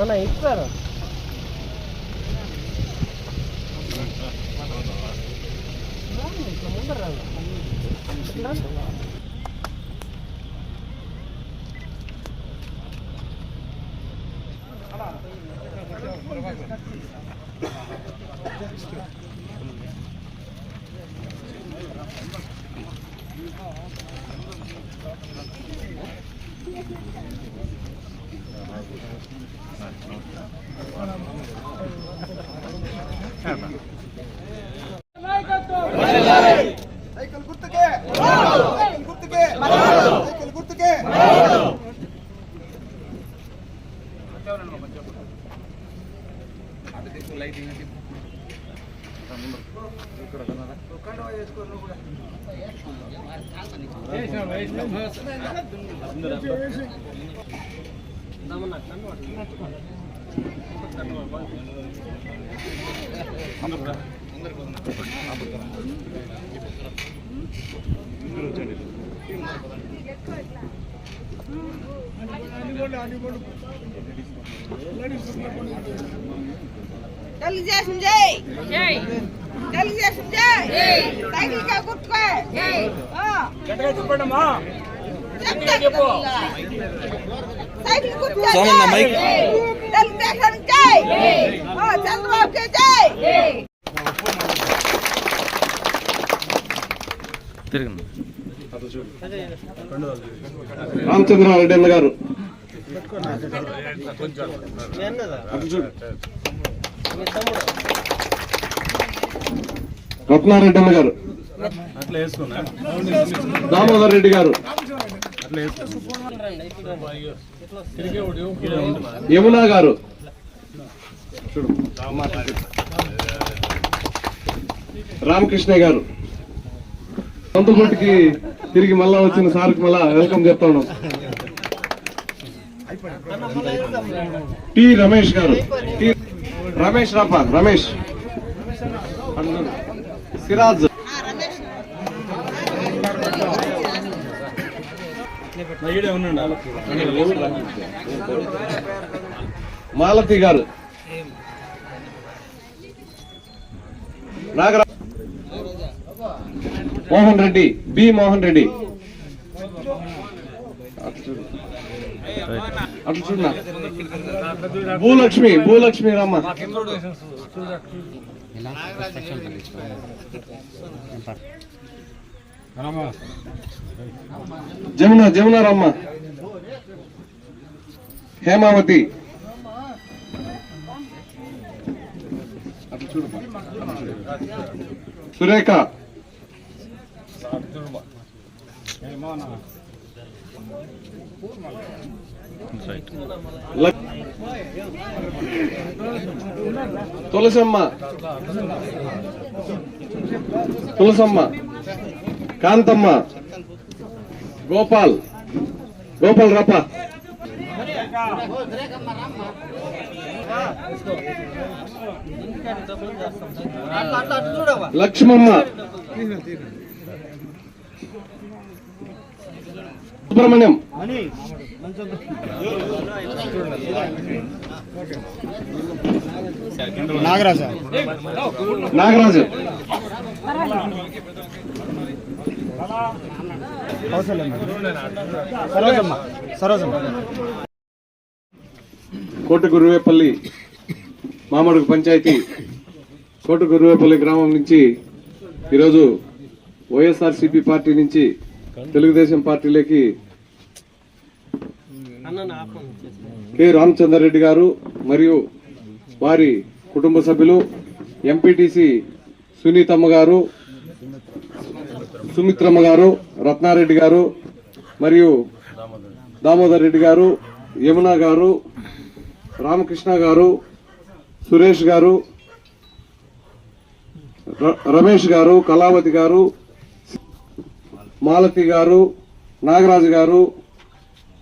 మన ఇస్తారు సైకిల్ గుర్తుకే సైకిల్ గుర్తుకే సైకిల్ గుర్తుకే. తెలుగుదేశం జై జై తెలుగుదేశం జై జై సైకిల్ కా గుర్తుకో జై గట్టిగా చెప్పండమ్మా చెప్పు రామచంద్రారెడ్డి అన్న గారు. రత్నారెడ్డి అన్న గారు. దామోదర్ రెడ్డి గారు. యమునా గారు. రామకృష్ణ గారు. సొంత గుట్టుకి తిరిగి మళ్ళా వచ్చిన సార్కి మళ్ళా వెల్కమ్ చెప్తా ఉన్నాం టి రమేష్ గారు. రమేష్ రాపా రమేష్. సిరాజ్. మాలతి గారు. నాగరా మోహన్ రెడ్డి బి మోహన్ రెడ్డి. అటు చూడనా భూలక్ష్మి భూలక్ష్మి రమ్మ. జమున జమున రమ్మ. హేమావతి. సురేఖ. తులసమ్మ. తులసమ్మ. కాంతమ్మ. గోపాల్. గోపాల్ రప్ప లక్ష్మమ్మ. సుబ్రహ్మణ్యం. నాగరాజ. నాగరాజు. కోట గురువేపల్లి మామడుగు పంచాయతీ కోట గురువేపల్లి గ్రామం నుంచి ఈరోజు వైఎస్ఆర్సీపీ పార్టీ నుంచి తెలుగుదేశం పార్టీలోకి కె రామచంద్రరెడ్డి గారు మరియు వారి కుటుంబ సభ్యులు ఎంపీటీసీ సునీతమ్మ గారు సుమిత్రమ్మ గారు రత్నారెడ్డి గారు మరియు దామోదర్ రెడ్డి గారు యమున గారు రామకృష్ణ గారు సురేష్ గారు ర- రమేష్ గారు కళావతి గారు మాలతి గారు నాగరాజు గారు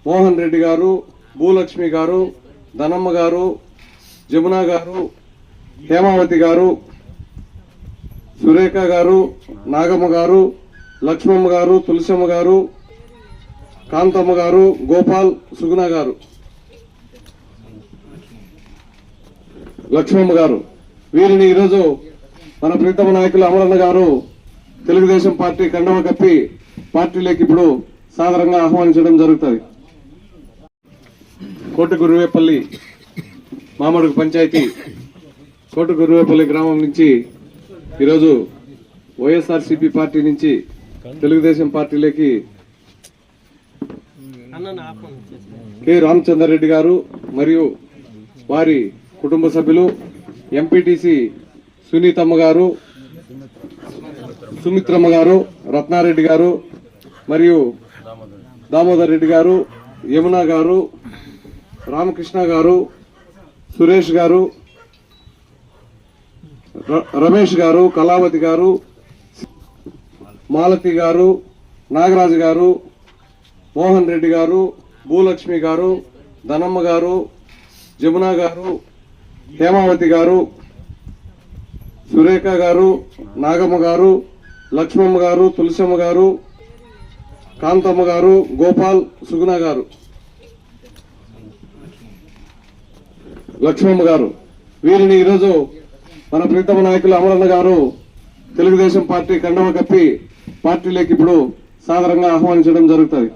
మోహన్ రెడ్డి గారు భూలక్ష్మి గారు ధనమ్మ గారు జమున గారు హేమావతి గారు సురేఖ గారు నాగమ్మ గారు లక్ష్మమ్మ గారు తులసమ్మ గారు కాంతమ్మ గారు గోపాల్ సుగుణ గారు. లక్ష్మమ్మ గారు వీరిని ఈరోజు మన ప్రీతమ నాయకులు అమరన్న గారు తెలుగుదేశం పార్టీ కండవ కప్పి పార్టీలోకి ఇప్పుడు సాధారణంగా ఆహ్వానించడం జరుగుతుంది. కోట గురువేపల్లి మామడుగు పంచాయతీ కోట గురువేపల్లి గ్రామం నుంచి ఈరోజు వైఎస్ఆర్సీపీ పార్టీ నుంచి తెలుగుదేశం పార్టీలోకి కె రామచంద్రరెడ్డి గారు మరియు వారి కుటుంబ సభ్యులు ఎంపీటీసీ సునీతమ్మ గారు సుమిత్రమ్మ గారు రత్నారెడ్డి గారు మరియు దామోదర్ రెడ్డి గారు యమున గారు రామకృష్ణ గారు సురేష్ గారు రమేష్ గారు కళావతి గారు మాలతి గారు నాగరాజు గారు మోహన్ రెడ్డి గారు భూలక్ష్మి గారు ధనమ్మ గారు జమున గారు హేమావతి గారు సురేఖ గారు నాగమ్మ గారు లక్ష్మమ్మ గారు తులసమ్మ గారు కాంతమ్మ గారు గోపాల్ సుగుణ గారు. లక్ష్మమ్మ గారు. వీరిని ఈరోజు మన ప్రీతమ నాయకులు అమరన్న గారు తెలుగుదేశం పార్టీ కండవ కప్పి పార్టీలోకి ఇప్పుడు సాధారణంగా ఆహ్వానించడం జరుగుతుంది.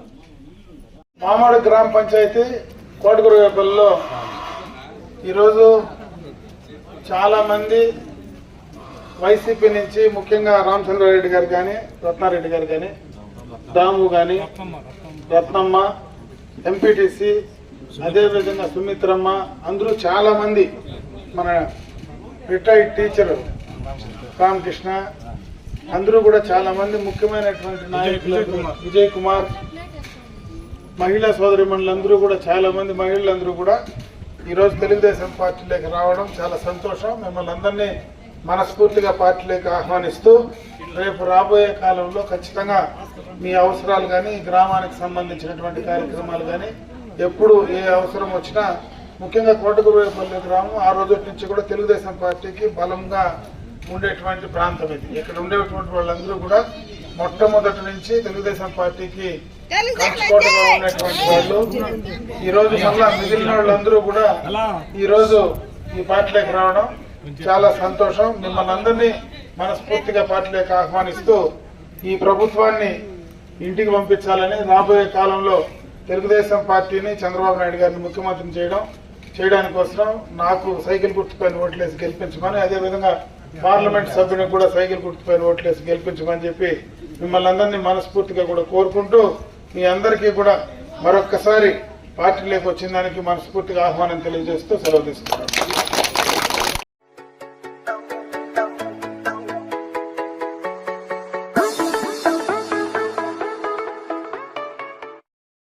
మామాడు గ్రామ పంచాయతీ కోటగురువేపల్లిలో ఈరోజు చాలామంది వైసీపీ నుంచి ముఖ్యంగా రామచంద్రారెడ్డి గారు కానీ రత్నారెడ్డి గారు కానీ దాము కానీ రత్నమ్మ ఎంపీటీసీ అదేవిధంగా సుమిత్రమ్మ అందరూ చాలామంది మన రిటైర్డ్ టీచర్ రామకృష్ణ అందరూ కూడా చాలామంది ముఖ్యమైనటువంటి నాయకులు విజయ్ కుమార్ మహిళా సోదరిమణులందరూ కూడా చాలా మంది మహిళలందరూ కూడా ఈరోజు తెలుగుదేశం పార్టీలోకి రావడం చాలా సంతోషం. మిమ్మల్ని అందరినీ మనస్ఫూర్తిగా పార్టీలోకి ఆహ్వానిస్తూ రేపు రాబోయే కాలంలో ఖచ్చితంగా మీ అవసరాలు కానీ గ్రామానికి సంబంధించినటువంటి కార్యక్రమాలు కానీ ఎప్పుడు ఏ అవసరం వచ్చినా ముఖ్యంగా కోటగురువేపల్లి గ్రామం ఆ రోజు నుంచి కూడా తెలుగుదేశం పార్టీకి బలంగా ఉండేటువంటి ప్రాంతం ఇది. ఇక్కడ ఉండేటువంటి వాళ్ళందరూ కూడా మొట్టమొదటి నుంచి తెలుగుదేశం పార్టీకి ఉన్నటువంటి వాళ్ళు. ఈ రోజు మళ్ళా మిగిలిన వాళ్ళందరూ కూడా ఈ రోజు ఈ పార్టీలోకి రావడం చాలా సంతోషం. మిమ్మల్ని అందరినీ మనస్ఫూర్తిగా పార్టీలోకి ఆహ్వానిస్తూ ఈ ప్రభుత్వాన్ని ఇంటికి పంపించాలని రాబోయే కాలంలో తెలుగుదేశం పార్టీని చంద్రబాబు నాయుడు గారిని ముఖ్యమంత్రిని చేయడం చేయడానికి కోసం నాకు సైకిల్ గుర్తుపైన ఓట్లేసి గెలిపించమని అదేవిధంగా పార్లమెంట్ సభ్యుని కూడా సైకిల్ గుర్తుపైన ఓట్లేసి గెలిపించమని చెప్పి మిమ్మల్ని అందరినీ మనస్ఫూర్తిగా కూడా కోరుకుంటూ మీ అందరికీ కూడా మరొక్కసారి పార్టీలోకి వచ్చిన దానికి మనస్ఫూర్తిగా ఆహ్వానం తెలియజేస్తూ సెలవు తీసుకున్నాను